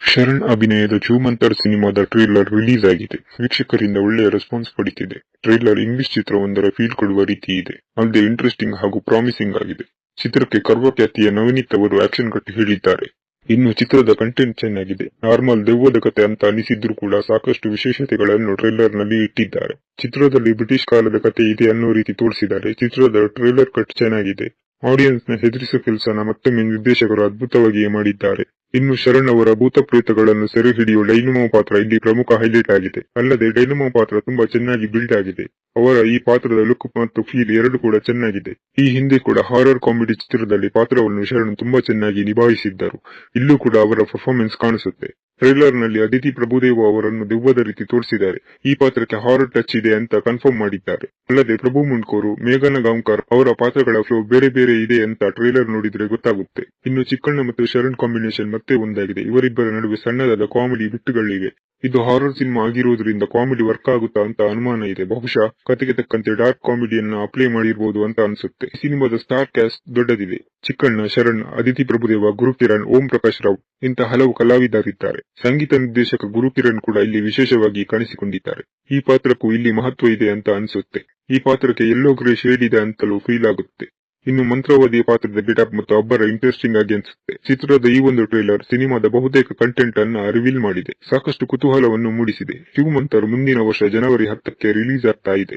ಶರಣ್ ಅಭಿನಯದ ಚೂಮಂತರ್ ಸಿನಿಮಾದ trailer release ಆಗಿದೆ ವೀಕ್ಷಕರಿಂದ ಒಳ್ಳೆಯ ರೆಸ್ಪಾನ್ಸ್ ಪಡಿತಿದೆ. ಟ್ರೇಲರ್ ಇಂಗ್ಲಿಷ್ ಚಿತ್ರವೊಂದರ ಫೀಲ್ ಕೊಡುವ ರೀತಿ ಇದೆ. ಅಲ್ಲದೆ ಇಂಟ್ರೆಸ್ಟಿಂಗ್ ಹಾಗೂ ಪ್ರಾಮಿಸಿಂಗ್ ಆಗಿದೆ. ಚಿತ್ರಕ್ಕೆ ಕರ್ವ ಖ್ಯಾತಿಯ ನವನೀತ್ ಅವರು ಆಕ್ಷನ್ ಕಟ್ಟಿ ಹೇಳಿದ್ದಾರೆ. ಇನ್ನು ಚಿತ್ರದ ಕಂಟೆಂಟ್ ಚೆನ್ನಾಗಿದೆ. ನಾರ್ಮಲ್ ದೆವ್ವದ ಕತೆ ಅಂತ ಅನಿಸಿದ್ರು ಕೂಡ ಸಾಕಷ್ಟು ವಿಶೇಷತೆಗಳನ್ನು ಟ್ರೇಲರ್ನಲ್ಲಿ ಇಟ್ಟಿದ್ದಾರೆ. ಚಿತ್ರದಲ್ಲಿ ಬ್ರಿಟಿಷ್ ಕಾಲದ ಕತೆ ಇದೆ ಅನ್ನೋ ರೀತಿ ತೋರಿಸಿದ್ದಾರೆ. ಚಿತ್ರದ ಟ್ರೇಲರ್ ಕಟ್ ಚೆನ್ನಾಗಿದೆ. ಆಡಿಯನ್ಸ್ನ ಹೆದರಿಸೋ ಕೆಲಸನ ಮತ್ತೊಮ್ಮೆ ನಿರ್ದೇಶಕರು ಅದ್ಭುತವಾಗಿಯೇ ಮಾಡಿದ್ದಾರೆ. ಇನ್ನು ಶರಣ್ ಅವರ ಭೂತ ಪ್ರೇತಗಳನ್ನು ಸೆರೆ ಹಿಡಿಯುವ ಡೈನಮೋ ಪಾತ್ರ ಇಲ್ಲಿ ಪ್ರಮುಖ ಹೈಲೈಟ್ ಆಗಿದೆ. ಅಲ್ಲದೆ ಡೈನಮೋ ಪಾತ್ರ ತುಂಬಾ ಚೆನ್ನಾಗಿ ಬಿಲ್ಡ್ ಆಗಿದೆ. ಅವರ ಈ ಪಾತ್ರದ ಲುಕ್ ಮತ್ತು ಫೀಲ್ ಎರಡು ಕೂಡ ಚೆನ್ನಾಗಿದೆ. ಈ ಹಿಂದೆ ಕೂಡ ಹಾರರ್ ಕಾಮಿಡಿ ಚಿತ್ರದಲ್ಲಿ ಪಾತ್ರವನ್ನು ಶರಣ್ ತುಂಬಾ ಚೆನ್ನಾಗಿ ನಿಭಾಯಿಸಿದ್ದರು. ಇಲ್ಲೂ ಕೂಡ ಅವರ ಪರ್ಫಾರ್ಮೆನ್ಸ್ ಕಾಣಿಸುತ್ತೆ. ಟ್ರೈಲರ್ನಲ್ಲಿ ಅದಿತಿ ಪ್ರಭುದೇವ ಅವರನ್ನು ದೆವ್ವದ ರೀತಿ ತೋರಿಸಿದ್ದಾರೆ. ಈ ಪಾತ್ರಕ್ಕೆ ಹಾರರ್ ಟಚ್ ಇದೆ ಅಂತ ಕನ್ಫರ್ಮ್ ಮಾಡಿದ್ದಾರೆ. ಅಲ್ಲದೆ ಪ್ರಭು ಮುಂಡ್ಕೋರು ಮೇಘನ ಗಾಂವ್ಕರ್ ಅವರ ಪಾತ್ರಗಳ ಫ್ಲೋ ಬೇರೆ ಬೇರೆ ಇದೆ ಅಂತ ಟ್ರೈಲರ್ ನೋಡಿದ್ರೆ ಗೊತ್ತಾಗುತ್ತೆ. ಇನ್ನು ಚಿಕ್ಕಣ್ಣ ಮತ್ತು ಶರಣ್ ಕಾಂಬಿನೇಷನ್ ಮತ್ತೆ ಒಂದಾಗಿದೆ. ಇವರಿಬ್ಬರ ನಡುವೆ ಸಣ್ಣದಾದ ಕಾಮಿಡಿ ಬಿಟ್ಟುಗಳಿವೆ. ಇದು ಹಾರರ್ ಸಿನಿಮಾ ಆಗಿರುವುದರಿಂದ ಕಾಮಿಡಿ ವರ್ಕ್ ಆಗುತ್ತಾ ಅಂತ ಅನುಮಾನ ಇದೆ. ಬಹುಶಃ ಕತೆಗೆ ತಕ್ಕಂತೆ ಡಾರ್ಕ್ ಕಾಮಿಡಿಯನ್ನ ಅಪ್ಲೈ ಮಾಡಿರಬಹುದು ಅಂತ ಅನ್ಸುತ್ತೆ. ಸಿನಿಮಾದ ಸ್ಟಾರ್ ಕ್ಯಾಸ್ಟ್ ದೊಡ್ಡದಿದೆ. ಚಿಕ್ಕಣ್ಣ ಶರಣ್ ಅದಿತಿ ಪ್ರಭುದೇವ, ಗುರುಕಿರಣ್, ಓಂ ಪ್ರಕಾಶ್ ರಾವ್ ಇಂತಹ ಹಲವು ಕಲಾವಿದರಿದ್ದಾರೆ. ಸಂಗೀತ ನಿರ್ದೇಶಕ ಗುರುಕಿರಣ್ ಕೂಡ ಇಲ್ಲಿ ವಿಶೇಷವಾಗಿ ಕಾಣಿಸಿಕೊಂಡಿದ್ದಾರೆ. ಈ ಪಾತ್ರಕ್ಕೂ ಇಲ್ಲಿ ಮಹತ್ವ ಇದೆ ಅಂತ ಅನ್ಸುತ್ತೆ. ಈ ಪಾತ್ರಕ್ಕೆ ಎಲ್ಲೋ ಗ್ರೇ ಶೇಡ್ ಇದೆ ಅಂತಲೂ ಫೀಲ್ ಆಗುತ್ತೆ. ಇನ್ನು ಮಂತ್ರವಾದಿ ಪಾತ್ರದ ಗೆಟಪ್ ಮತ್ತು ಅಬ್ಬರ ಇಂಟ್ರೆಸ್ಟಿಂಗ್ ಆಗಿ ಅನಿಸುತ್ತೆ. ಚಿತ್ರದ ಈ ಒಂದು ಟ್ರೈಲರ್ ಸಿನಿಮಾದ ಬಹುತೇಕ ಕಂಟೆಂಟ್ ಅನ್ನ ರಿವೀಲ್ ಮಾಡಿದೆ. ಸಾಕಷ್ಟು ಕುತೂಹಲವನ್ನು ಮೂಡಿಸಿದೆ. ಶಿವಮಂತರ್ ಮುಂದಿನ ವರ್ಷ ಜನವರಿ ಹತ್ತಕ್ಕೆ ರಿಲೀಸ್ ಆಗ್ತಾ ಇದೆ.